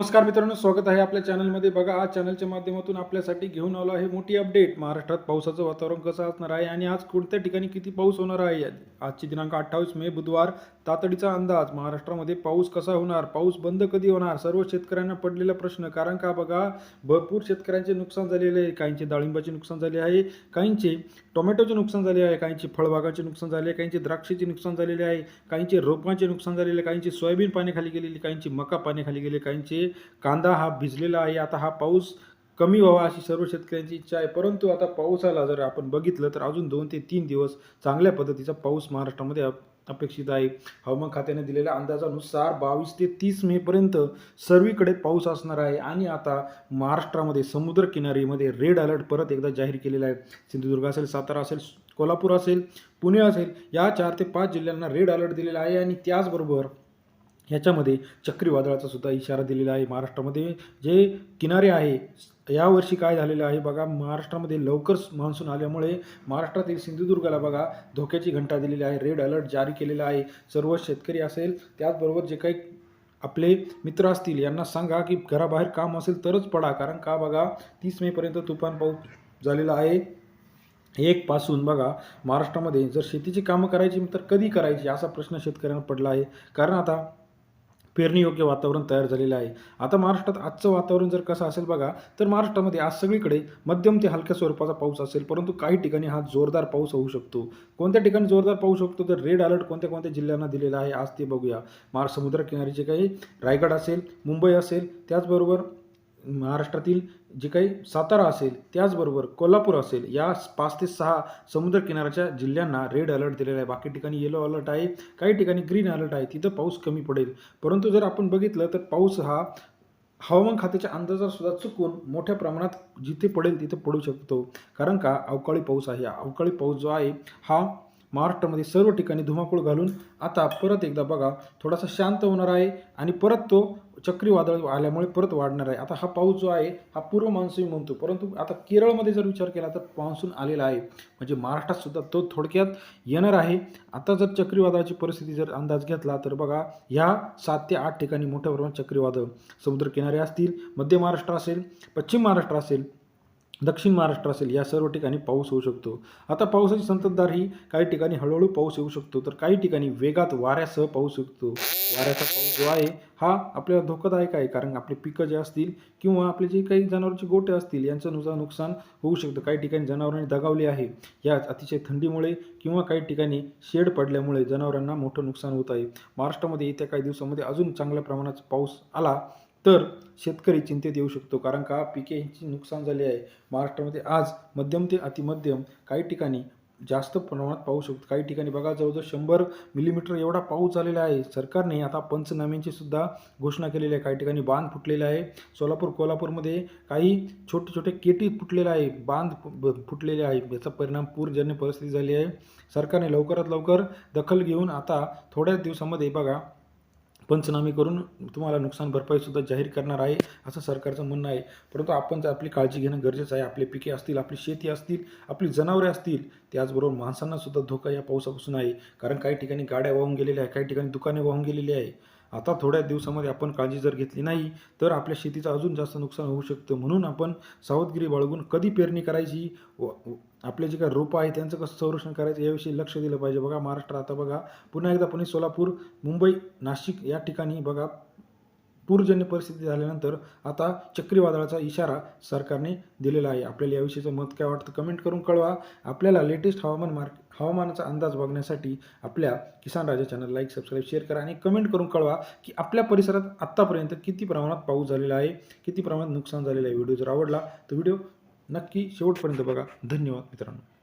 नमस्कार मित्रांनो स्वागत आहे आपल्या चॅनलमध्ये. बघा आज चॅनलच्या माध्यमातून आपल्यासाठी घेऊन आलो आहे मोठी अपडेट. महाराष्ट्रात पावसाचं वातावरण कसं असणार आहे आणि आज कोणत्या ठिकाणी किती पाऊस होणार आहे? आजची दिनांक अठ्ठावीस मे बुधवार. तातडीचा अंदाज महाराष्ट्रामध्ये पाऊस कसा होणार? पाऊस बंद कधी होणार? सर्व शेतकऱ्यांना पडलेला प्रश्न. कारण का बघा भरपूर शेतकऱ्यांचे नुकसान झालेले आहे. काहींचे डाळिंबाचे नुकसान झाले आहे. काहींचे टोमॅटोचे नुकसान झाले आहे. काहींचे फळबागाचे नुकसान झाले आहे. काहींचे द्राक्षाचे नुकसान झालेले आहे. काहींचे रोपांचे नुकसान झालेले आहे. काहींची सोयाबीन पाण्याखाली गेलेली काहींची मका पाण्याखाली गेले काहींचे कांदा हा भिजलेला आहे. आता हा पाऊस कमी व्हावा अशी सर्व शेतकऱ्यांची इच्छा आहे. परंतु आता पावसाला जर आपण बघितलं तर अजून दोन ते तीन दिवस चांगल्या पद्धतीचा पाऊस महाराष्ट्रामध्ये अप- अपेक्षित आहे. हवामान खात्याने दिलेल्या अंदाजानुसार बावीस ते तीस मेपर्यंत सर्वीकडे पाऊस असणार आहे. आणि आता महाराष्ट्रामध्ये समुद्र किनारीमध्ये रेड अलर्ट परत एकदा जाहीर केलेला आहे. सिंधुदुर्ग असेल सातारा असेल कोल्हापूर असेल पुणे असेल या चार ते पाच जिल्ह्यांना रेड अलर्ट दिलेला आहे. आणि त्याचबरोबर ह्याच्यामध्ये चक्रीवादळाचा सुद्धा इशारा दिलेला आहे महाराष्ट्रामध्ये. जे किनारे आहे यावर्षी काय झालेलं आहे बघा महाराष्ट्रामध्ये लवकर मान्सून आल्यामुळे महाराष्ट्रातील सिंधुदुर्गाला बघा धोक्याची घंटा दिलेली आहे. रेड अलर्ट जारी केलेला आहे. सर्व शेतकरी असेल त्याचबरोबर जे काही आपले मित्र असतील यांना सांगा की घराबाहेर काम असेल तरच पडा. कारण का बघा तीस मेपर्यंत तुफान पाऊस झालेला आहे. एक पासून बघा महाराष्ट्रामध्ये जर शेतीची कामं करायची तर कधी करायची असा प्रश्न शेतकऱ्यांना पडला आहे. कारण आता पेरणीयोग्य वातावरण तयार झालेलं आहे. आता महाराष्ट्रात आजचं वातावरण जर कसं असेल बघा तर महाराष्ट्रामध्ये आज सगळीकडे मध्यम ते हलक्या स्वरूपाचा पाऊस असेल परंतु काही ठिकाणी हा जोरदार पाऊस होऊ शकतो. कोणत्या ठिकाणी जोरदार पाऊस शकतो तर रेड अलर्ट कोणत्या कोणत्या जिल्ह्यांना दिलेला आहे आज ते बघूया. महार समुद्र किनारीचे काही रायगड असेल मुंबई असेल त्याचबरोबर महाराष्ट्रातील जे काही सातारा असेल त्याचबरोबर कोल्हापूर असेल या पाच ते सहा समुद्र किनाऱ्याच्या जिल्ह्यांना रेड अलर्ट दिलेला आहे. बाकी ठिकाणी येलो अलर्ट आहे काही ठिकाणी ग्रीन अलर्ट आहे. तिथं पाऊस कमी पडेल. परंतु जर आपण बघितलं तर पाऊस हा हवामान खात्याच्या अंदाजासुद्धा चुकून मोठ्या प्रमाणात जिथे पडेल तिथे पडू शकतो. कारण का? अवकाळी पाऊस आहे. अवकाळी पाऊस जो आहे हा महाराष्ट्रामध्ये सर्व ठिकाणी धुमाकूळ घालून आता परत एकदा बघा थोडासा शांत होणार आहे आणि परत तो चक्रीवादळ आल्यामुळे परत वाढणार आहे. आता हा पाऊस जो आहे हा पूर्व मान्सून म्हणतो. परंतु आता केरळमध्ये जर विचार केला तर मान्सून आलेला आहे. म्हणजे महाराष्ट्रातसुद्धा तो थोडक्यात येणार आहे. आता जर चक्रीवादळाची परिस्थिती जर अंदाज घेतला तर बघा ह्या सात ते आठ ठिकाणी मोठ्या प्रमाणात चक्रीवादळ समुद्रकिनारे असतील मध्य महाराष्ट्र असेल पश्चिम महाराष्ट्र असेल दक्षिण महाराष्ट्र असेल या सर्व ठिकाणी पाऊस होऊ शकतो. आता पावसाची संततधार ही काही ठिकाणी हळूहळू पाऊस येऊ शकतो तर काही ठिकाणी वेगात वाऱ्यासह पाऊस शकतो वाऱ्याचा पाऊस जो आहे हा आपल्याला धोकादायक आहे कारण आपले पिकं जे असतील किंवा आपले जे काही जनावरांचे गोटे असतील यांचं नुकसान नुकसान होऊ शकतं. काही ठिकाणी जनावरांनी दगावले आहे. या अतिशय थंडीमुळे किंवा काही ठिकाणी शेड पडल्यामुळे जनावरांना मोठं नुकसान होत आहे. महाराष्ट्रामध्ये येत्या काही दिवसामध्ये अजून चांगल्या प्रमाणात पाऊस आला तर शेतकरी चिंतेत येऊ शकतो. कारण का? पिके यांची नुकसान झाले आहे. महाराष्ट्रामध्ये आज मध्यम ते अतिमध्यम काही ठिकाणी जास्त प्रमाणात पाऊस शकतो काही ठिकाणी बघा जवळजवळ शंभर मिलीमीटर एवढा पाऊस झालेला आहे. सरकारने आता पंचनाम्यांची सुद्धा घोषणा केलेली आहे. काही ठिकाणी बांध फुटलेले आहे. सोलापूर कोल्हापूरमध्ये काही छोटे छोटे केटी फुटलेले आहे. बांध फुटलेले आहे. याचा परिणाम पूरजन्य परिस्थिती झाली आहे. सरकारने लवकरात लवकर दखल घेऊन आता थोड्याच दिवसामध्ये बघा पंचनामे करून तुम्हाला नुकसान भरपाईसुद्धा जाहीर करणार आहे असं सरकारचं म्हणणं आहे. परंतु आपण जर आपली काळजी घेणं गरजेचं आहे आपले पिके असतील आपली शेती असतील आपली जनावरे असतील त्याचबरोबर माणसांनासुद्धा धोका या पावसापासून आहे. कारण काही ठिकाणी गाड्या वाहून गेलेल्या आहे काही ठिकाणी दुकाने वाहून गेलेली आहे. आता थोड्या दिवसामध्ये आपण काळजी जर घेतली नाही तर आपल्या शेतीचं अजून जास्त नुकसान होऊ शकतं. म्हणून आपण सावधगिरी बाळगून कधी पेरणी करायची व आपले जे काही रोपं आहे त्यांचं कसं संरक्षण करायचं याविषयी लक्ष दिलं पाहिजे. बघा महाराष्ट्र आता बघा पुन्हा एकदा पुणे सोलापूर मुंबई नाशिक या ठिकाणी बघा पूरजन्य परिस्थिती झाल्यानंतर आता चक्रीवादळाचा इशारा सरकारने दिलेला आहे. आपल्याला याविषयीचं मत काय वाटतं कमेंट करून कळवा. आपल्याला लेटेस्ट हवामान मार्क हवामानाचा अंदाज बघण्यासाठी आपल्या Kisan Raja channel like subscribe share करा आणि कमेंट करून कळवा की आपल्या परिसरात आत्तापर्यंत किती प्रमाणात पाऊस झालेला आहे किती प्रमाणात नुकसान झालेलं आहे. व्हिडिओ जर आवडला तर व्हिडिओ नक्की शेवटपर्यंत बघा. धन्यवाद मित्रांनो.